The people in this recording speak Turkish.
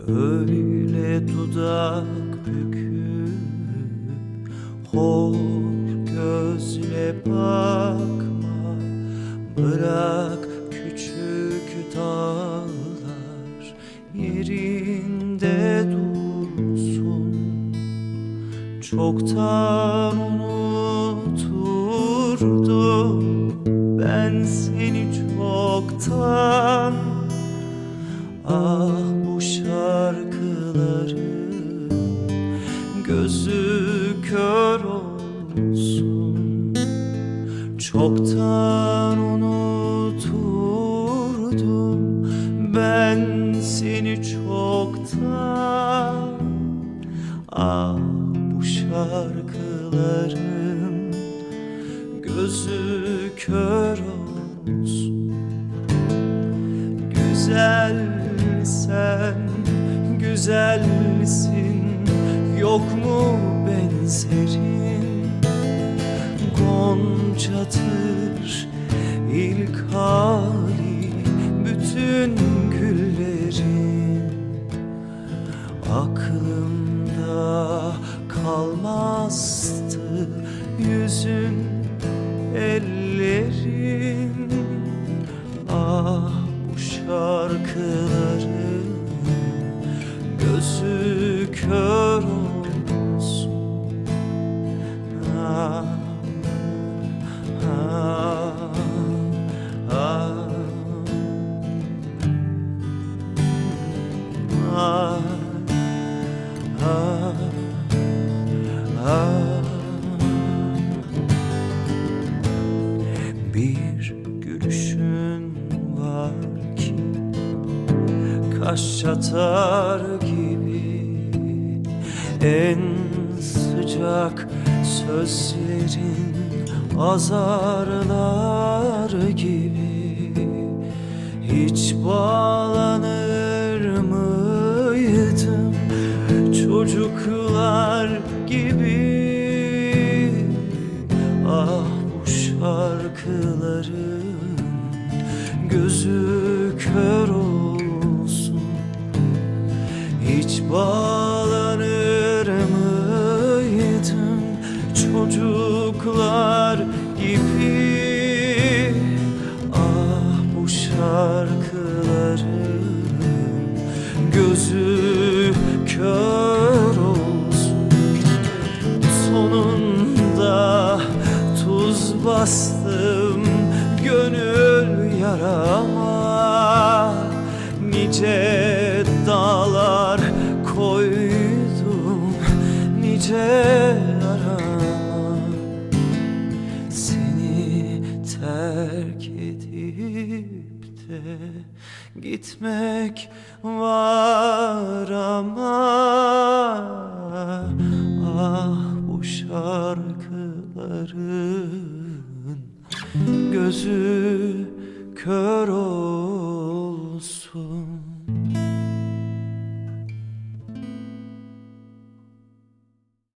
Öyle dudak büküp Hor gözle bakma. Bırak küçük dağlar Yerinde dursun. Çoktan unuturdum Ben seni çoktan. Ah Gözü kör olsun. Çoktan unuturdum Ben seni çoktan. Ah bu şarkıların Gözü kör olsun. Güzel sen, güzelsin Yok mu benzerin Goncadır ilk hali Bütün güllerin Aklımda kalmazdı Yüzün, ellerin. Ah bu şarkıların ah. Bir gülüşün var ki Kaş çatar gibi En sıcak sözlerin Azarlar gibi Hiç bağlanır Çocuklar gibi. Ah bu şarkıların gözü bastım gönül yarama. Nice dağlar koydum nice arama. Seni terk edip de gitmek var şarkıların gözü kör olsun.